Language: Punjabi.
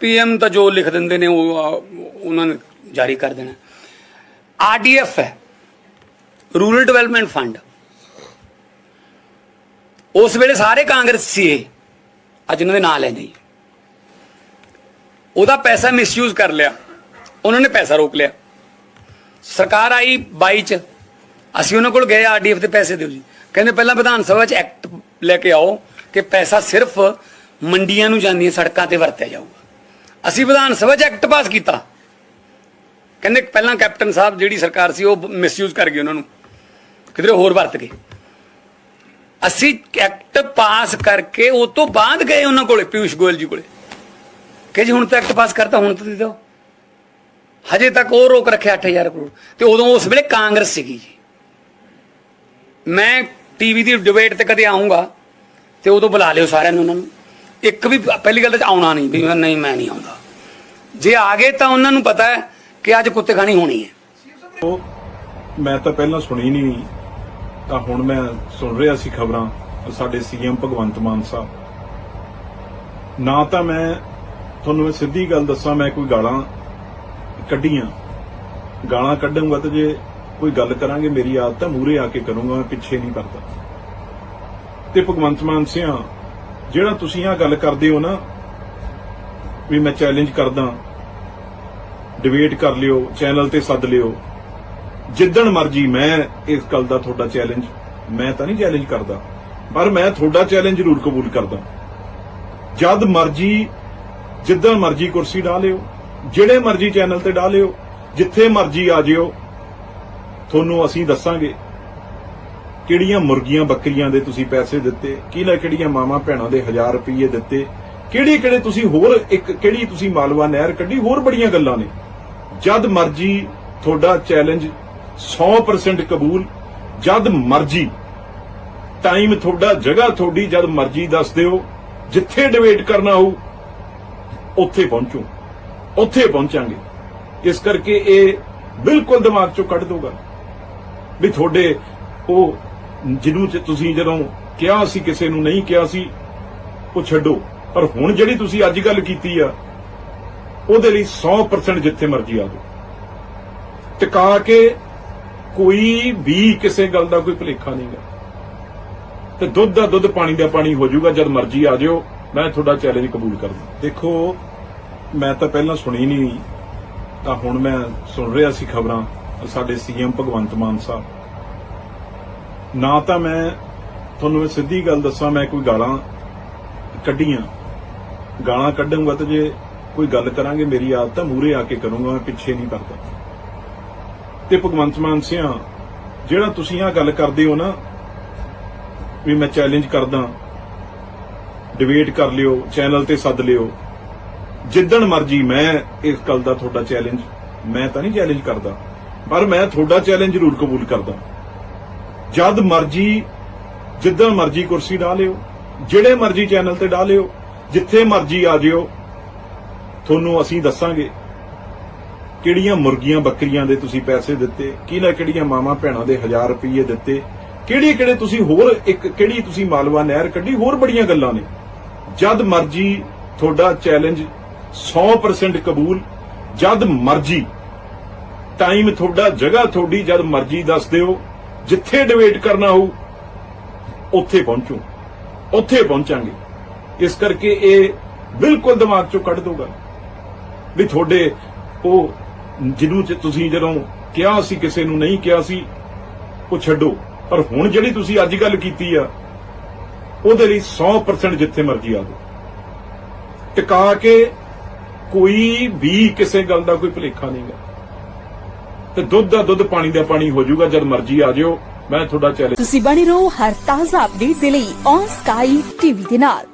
ਪੀਐਮ ਤਾਂ ਜੋ ਲਿਖ ਦਿੰਦੇ ਨੇ, ਉਹ ਉਹਨਾਂ ਨੇ ਜਾਰੀ ਕਰ ਦੇਣਾ। ਆਰਡੀਐਫ ਹੈ, ਰੂਰਲ ਡਿਵੈਲਪਮੈਂਟ ਫੰਡ। ਉਸ ਵੇਲੇ ਸਾਰੇ ਕਾਂਗਰਸ ਸੀ ਇਹ, ਅੱਜ ਉਹਨਾਂ ਦੇ ਨਾਂ ਲੈਂਦੇ ਹੀ ਉਹਦਾ ਪੈਸਾ ਮਿਸਯੂਜ਼ ਕਰ ਲਿਆ, ਉਹਨਾਂ ਨੇ ਪੈਸਾ ਰੋਕ ਲਿਆ। ਸਰਕਾਰ ਆਈ 22 ਚ, ਅਸੀਂ ਉਹਨਾਂ ਕੋਲ ਗਏ, ਆਰਡੀਐਫ ਦੇ ਪੈਸੇ ਦਿਓ ਜੀ। ਕਹਿੰਦੇ ਪਹਿਲਾਂ ਵਿਧਾਨ ਸਭਾ ਚ ਐਕਟ ਲੈ ਕੇ ਆਓ ਕਿ ਪੈਸਾ ਸਿਰਫ ਮੰਡੀਆਂ ਨੂੰ ਜਾਂਦੀਆਂ, ਸੜਕਾਂ ਤੇ ਵਰਤਿਆ ਜਾਊਗਾ। ਅਸੀਂ ਵਿਧਾਨ ਸਭਾ ਚ ਐਕਟ ਪਾਸ ਕੀਤਾ। ਕਹਿੰਦੇ ਪਹਿਲਾਂ ਕੈਪਟਨ ਸਾਹਿਬ ਜਿਹੜੀ ਸਰਕਾਰ ਸੀ, ਉਹ ਮਿਸਯੂਜ਼ ਕਰ ਗਈ ਉਹਨਾਂ ਨੂੰ। ਕਿਧਰੇ ਹੋਰ ਵਰਤ ਗਏ। ਅਸੀਂ ਐਕਟ ਪਾਸ ਕਰਕੇ ਉਹ ਤੋਂ ਬਾਅਦ ਗਏ ਉਹਨਾਂ ਕੋਲੇ, ਪਿਊਸ਼ ਗੋਇਲ ਜੀ ਕੋਲੇ। ਕਿ ਜੀ ਹੁਣ ਤਾਂ ਐਕਟ ਪਾਸ ਕਰਤਾ, ਹੁਣ ਤਾਂ ਦੇ ਦਿਓ। ਹਜੇ ਤੱਕ ਉਹ ਰੋਕ ਰੱਖਿਆ 8000 ਕਰੋੜ। ਤੇ ਉਦੋਂ ਉਸ ਵੇਲੇ ਕਾਂਗਰਸ ਸੀਗੀ ਜੀ। ਮੈਂ ਟੀਵੀ ਦੀ ਡਿਬੇਟ ਤੇ ਕਦੇ ਆਉਂਗਾ ਤੇ ਉਦੋਂ ਬੁਲਾ ਲਿਓ ਸਾਰਿਆਂ ਨੂੰ ਉਹਨਾਂ ਨੂੰ। ਇੱਕ ਵੀ ਪਹਿਲੀ ਗੱਲ ਤਾਂ ਆਉਣਾ ਨਹੀਂ, ਵੀ ਨਹੀਂ, ਮੈਂ ਨਹੀਂ ਆਉਂਦਾ। ਜੇ ਆ ਗਏ ਤਾਂ ਉਹਨਾਂ ਨੂੰ ਪਤਾ ਹੈ ਕਿ ਅੱਜ ਕੁੱਤੇ ਖਾਣੀ ਹੋਣੀ ਹੈ। ਉਹ ਮੈਂ ਤਾਂ ਪਹਿਲਾਂ ਸੁਣੀ ਨਹੀਂ, ਤਾਂ ਹੁਣ ਮੈਂ ਸੁਣ ਰਿਹਾ ਸੀ ਖਬਰਾਂ, ਸਾਡੇ ਸੀਐਮ ਭਗਵੰਤ ਮਾਨ ਸਾਹਿਬ। ਨਾ ਤਾਂ ਮੈਂ, ਤੁਹਾਨੂੰ ਇਹ ਸਿੱਧੀ ਗੱਲ ਦੱਸਾਂ, ਮੈਂ ਕੋਈ ਗਾਲਾਂ ਕੱਢੀਆਂ। ਗਾਲਾਂ ਕੱਢੂੰਗਾ ਤਾਂ ਜੇ ਕੋਈ ਗੱਲ ਕਰਾਂਗੇ, ਮੇਰੀ ਆਦਤ ਹੈ ਮੂਰੇ ਆ ਕੇ ਕਰੂੰਗਾ, ਮੈਂ ਪਿੱਛੇ ਨਹੀਂ ਕਰਦਾ ਤੇ ਭਗਵੰਤ ਮਾਨ ਸਿੰਘ ਜਿਹੜਾ ਤੁਸੀਂ ਆ ਗੱਲ ਕਰਦੇ ਹੋ ਨਾ, ਵੀ ਮੈਂ ਚੈਲੰਜ ਕਰਦਾ ਡਿਬੇਟ ਕਰ ਲਿਓ ਚੈਨਲ ਤੇ ਸੱਦ ਲਿਓ, ਜਿੱਦਣ ਮਰਜ਼ੀ ਮੈਂ ਇਸ ਗੱਲ ਦਾ ਤੁਹਾਡਾ ਚੈਲੰਜ ਮੈਂ ਤਾਂ ਨਹੀਂ ਚੈਲੰਜ ਕਰਦਾ, ਪਰ ਮੈਂ ਤੁਹਾਡਾ ਚੈਲੰਜ ਜ਼ਰੂਰ ਕਬੂਲ ਕਰਦਾ। ਜਦ ਮਰਜ਼ੀ, ਜਿੱਦਣ ਮਰਜ਼ੀ ਕੁਰਸੀ ਢਾ ਲਿਓ, ਜਿਹੜੇ ਮਰਜ਼ੀ ਚੈਨਲ ਤੇ ਢਾ ਲਿਓ, ਜਿੱਥੇ ਮਰਜ਼ੀ ਆ ਜਿਓ, ਤੁਹਾਨੂੰ ਅਸੀਂ ਦੱਸਾਂਗੇ। ਕਿਹੜੀਆਂ ਮੁਰਗੀਆਂ ਬੱਕਰੀਆਂ ਦੇ ਤੁਸੀਂ ਪੈਸੇ ਦਿੱਤੇ? ਕਿਹੜਾ ਕਿਹੜੀਆਂ ਮਾਵਾਂ ਭੈਣਾਂ ਦੇ ਹਜ਼ਾਰ ਰੁਪਏ ਦਿੱਤੇ? ਕਿਹੜੇ ਕਿਹੜੇ ਤੁਸੀਂ ਹੋਰ ਇੱਕ ਕਿਹੜੀ ਤੁਸੀਂ ਮਾਲਵਾ ਨਹਿਰ ਕੱਢੀ? ਹੋਰ ਬੜੀਆਂ ਗੱਲਾਂ ਨੇ। ਜਦ ਮਰਜ਼ੀ ਤੁਹਾਡਾ ਚੈਲੰਜ 100% ਕਬੂਲ, ਜਦ ਮਰਜ਼ੀ ਟਾਈਮ ਤੁਹਾਡਾ, ਜਗ੍ਹਾ ਤੁਹਾਡੀ, ਜਦ ਮਰਜ਼ੀ ਦੱਸ ਦਿਓ। ਜਿੱਥੇ ਡਿਬੇਟ ਕਰਨਾ ਹੋਊ, ਉੱਥੇ ਪਹੁੰਚੋ। ਉੱਥੇ ਪਹੁੰਚਾਂਗੇ। ਇਸ ਕਰਕੇ ਇਹ ਬਿਲਕੁਲ ਦਿਮਾਗ ਚੋਂ ਕੱਢ ਦੋਗਾ ਵੀ ਤੁਹਾਡੇ ਉਹ ਜਿਹਨੂੰ ਤੁਸੀਂ ਜਦੋਂ ਕਿਹਾ ਸੀ, ਕਿਸੇ ਨੂੰ ਨਹੀਂ ਕਿਹਾ ਸੀ, ਉਹ ਛੱਡੋ। ਪਰ ਹੁਣ ਜਿਹੜੀ ਤੁਸੀਂ ਅੱਜ ਗੱਲ ਕੀਤੀ ਆ, ਉਹਦੇ ਲਈ 100% ਜਿੱਥੇ ਮਰਜ਼ੀ ਆ ਜਾਓ। ਟਿਕਾ ਕੇ ਕੋਈ ਵੀ ਕਿਸੇ ਗੱਲ ਦਾ ਕੋਈ ਭੁਲੇਖਾ ਨਹੀਂਗਾ ਤੇ ਦੁੱਧ ਦਾ ਦੁੱਧ ਪਾਣੀ ਦਾ ਪਾਣੀ ਹੋ ਜਾਊਗਾ, ਜਦ ਮਰਜ਼ੀ ਆ ਜਿਓ ਮੈਂ ਤੁਹਾਡਾ ਚੈਲੰਜ ਕਬੂਲ ਕਰਦਾ। ਦੇਖੋ, ਮੈਂ ਤਾਂ ਪਹਿਲਾਂ ਸੁਣੀ ਨਹੀਂ, ਤਾਂ ਹੁਣ ਮੈਂ ਸੁਣ ਰਿਹਾ ਸੀ ਖਬਰਾਂ, ਸਾਡੇ ਸੀਐਮ ਭਗਵੰਤ ਮਾਨ ਸਾਹਿਬ। ਨਾ ਤਾਂ ਮੈਂ ਤੁਹਾਨੂੰ ਇਹ ਸਿੱਧੀ ਗੱਲ ਦੱਸਾਂ, ਮੈਂ ਕੋਈ ਗਾਲਾਂ ਕੱਢੀਆਂ। ਗਾਲਾਂ ਕੱਢੂੰਗਾ ਤਾਂ ਜੇ ਕੋਈ ਗੱਲ ਕਰਾਂਗੇ ਮੇਰੀ ਆਦਤ ਹੈ ਮੂਰੇ ਆ ਕੇ ਕਰੂੰਗਾ, ਮੈਂ ਪਿੱਛੇ ਨਹੀਂ ਕਰਦਾ ਤੇ ਭਗਵੰਤ ਮਾਨ ਸਿਆ, ਜਿਹੜਾ ਤੁਸੀਂ ਆ ਗੱਲ ਕਰਦੇ ਹੋ ਨਾ, ਵੀ ਮੈਂ ਚੈਲੰਜ ਕਰਦਾ ਡਿਬੇਟ ਕਰ ਲਿਓ ਚੈਨਲ ਤੇ ਸੱਦ ਲਿਓ, ਜਿੱਦਣ ਮਰਜ਼ੀ ਮੈਂ ਇਸ ਗੱਲ ਦਾ ਤੁਹਾਡਾ ਚੈਲੰਜ ਮੈਂ ਤਾਂ ਨਹੀਂ ਚੈਲੰਜ ਕਰਦਾ, ਪਰ ਮੈਂ ਤੁਹਾਡਾ ਚੈਲੰਜ ਜ਼ਰੂਰ ਕਬੂਲ ਕਰਦਾ। ਜਦ ਮਰਜ਼ੀ ਜਿੱਦਾਂ ਮਰਜ਼ੀ ਕੁਰਸੀ ਢਾ ਲਿਓ, ਜਿਹੜੇ ਮਰਜ਼ੀ ਚੈਨਲ ਤੇ ਢਾ ਲਿਓ, ਜਿੱਥੇ ਮਰਜ਼ੀ ਆ ਜਿਓ, ਤੁਹਾਨੂੰ ਅਸੀਂ ਦੱਸਾਂਗੇ ਕਿਹੜੀਆਂ ਮੁਰਗੀਆਂ ਬੱਕਰੀਆਂ ਦੇ ਤੁਸੀਂ ਪੈਸੇ ਦਿੱਤੇ ਕਿਹੜਾ ਕਿਹੜੀਆਂ ਮਾਵਾਂ ਭੈਣਾਂ ਦੇ ਹਜ਼ਾਰ ਰੁਪਏ ਦਿੱਤੇ, ਕਿਹੜੇ ਕਿਹੜੇ ਤੁਸੀਂ ਹੋਰ ਇੱਕ ਕਿਹੜੀ ਤੁਸੀਂ ਮਾਲਵਾ ਨਹਿਰ ਕੱਢੀ, ਹੋਰ ਬੜੀਆਂ ਗੱਲਾਂ ਨੇ। ਜਦ ਮਰਜ਼ੀ ਤੁਹਾਡਾ ਚੈਲੰਜ 100% ਕਬੂਲ, ਜਦ ਮਰਜ਼ੀ ਟਾਈਮ ਤੁਹਾਡਾ, ਜਗ੍ਹਾ ਤੁਹਾਡੀ, ਜਦ ਮਰਜ਼ੀ ਦੱਸ ਦਿਓ। ਜਿੱਥੇ ਡਿਬੇਟ ਕਰਨਾ ਹੋਊ, ਉੱਥੇ ਪਹੁੰਚੂ। ਉੱਥੇ ਪਹੁੰਚਾਂਗੇ। ਇਸ ਕਰਕੇ ਇਹ ਬਿਲਕੁਲ ਦਿਮਾਗ ਚੋਂ ਕੱਢ ਦੋਗਾ ਵੀ ਤੁਹਾਡੇ ਉਹ ਜਿਹਨੂੰ ਤੁਸੀਂ ਜਦੋਂ ਕਿਹਾ ਸੀ, ਕਿਸੇ ਨੂੰ ਨਹੀਂ ਕਿਹਾ ਸੀ, ਉਹ ਛੱਡੋ। ਪਰ ਹੁਣ ਜਿਹੜੀ ਤੁਸੀਂ ਅੱਜ ਗੱਲ ਕੀਤੀ ਆ, ਉਹਦੇ ਲਈ 100% ਜਿੱਥੇ ਮਰਜ਼ੀ ਆ ਜਾਓ। ਟਿਕਾ ਕੇ ਕੋਈ ਵੀ ਕਿਸੇ ਗੱਲ ਦਾ ਕੋਈ ਭੁਲੇਖਾ ਨਹੀਂਗਾ ਤੇ ਦੁੱਧ ਦਾ ਦੁੱਧ, ਪਾਣੀ ਦਾ ਪਾਣੀ ਹੋ ਜਾਊਗਾ, ਜਦ ਮਰਜ਼ੀ ਆ ਜਿਓ। ਮੈਂ ਤੁਹਾਡਾ ਚੈਲੰਜ ਤੁਸੀਂ ਬਣੇ ਰਹੋ ਹਰ ਤਾਜ਼ਾ ਅਪਡੇਟ ਦੇ ਲਈ ਔਨ ਸਕਾਈ ਟੀਵੀ ਦੇ ਨਾਲ।